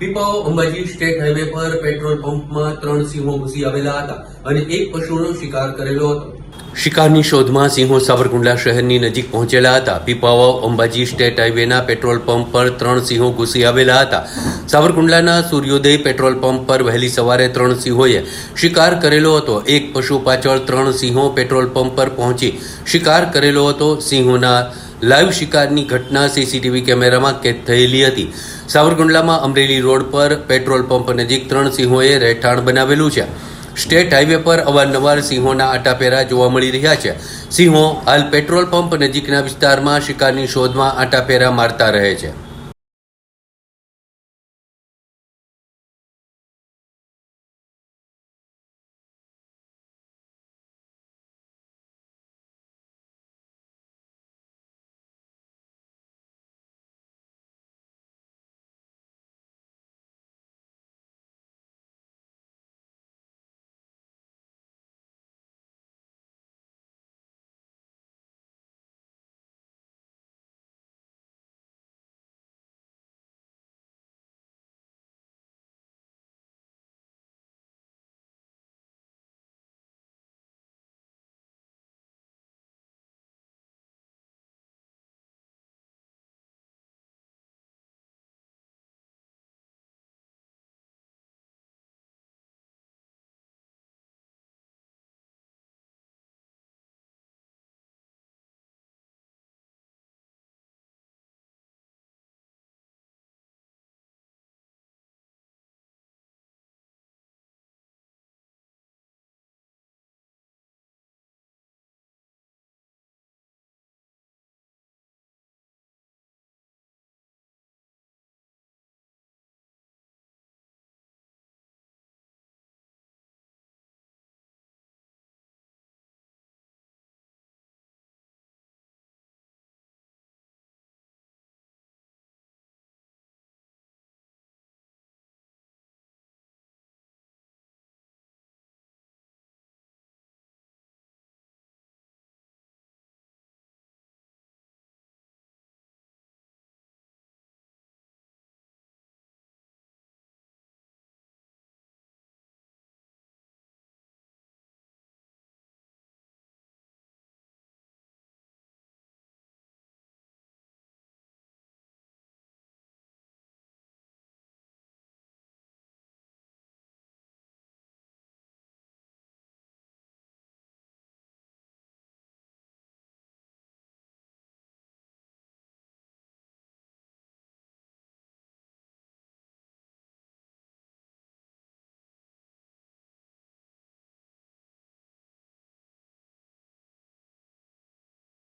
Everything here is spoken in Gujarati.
પીપાઓ અંબાજી સ્ટેટ હાઈવે પર પેટ્રોલ પંપમાં ત્રણ સિંહો ઘૂસી આવેલા હતા અને એક પશુનો શિકાર કરેલો હતો. શિકારની શોધમાં સિંહો સાવરકુંડલા શહેરની નજીક પહોંચેલા હતા. પીપાવાવ અંબાજી સ્ટેટ હાઈવેના પેટ્રોલ પંપ પર ત્રણ સિંહો ઘૂસી આવેલા હતા. સાવરકુંડલાના સૂર્યોદય પેટ્રોલ પંપ પર વહેલી સવારે ત્રણ સિંહોએ શિકાર કરેલો હતો. એક પશુ પાછળ ત્રણ સિંહો પેટ્રોલ પંપ પર પહોંચી શિકાર કરેલો હતો. સિંહોના લાઈવ શિકારની ઘટના સીસીટીવી કેમેરામાં કેદ થયેલી હતી. સાવરકુંડલામાં અમરેલી રોડ પર પેટ્રોલ પંપ નજીક ત્રણ સિંહોએ રહેઠાણ બનાવેલું છે. સ્ટેટ હાઈવે પર અવારનવાર સિંહોના આટાપેરા જોવા મળી રહ્યા છે. સિંહો હાલ પેટ્રોલ પંપ નજીકના વિસ્તારમાં શિકારની શોધમાં આટાપેરા મારતા રહે છે.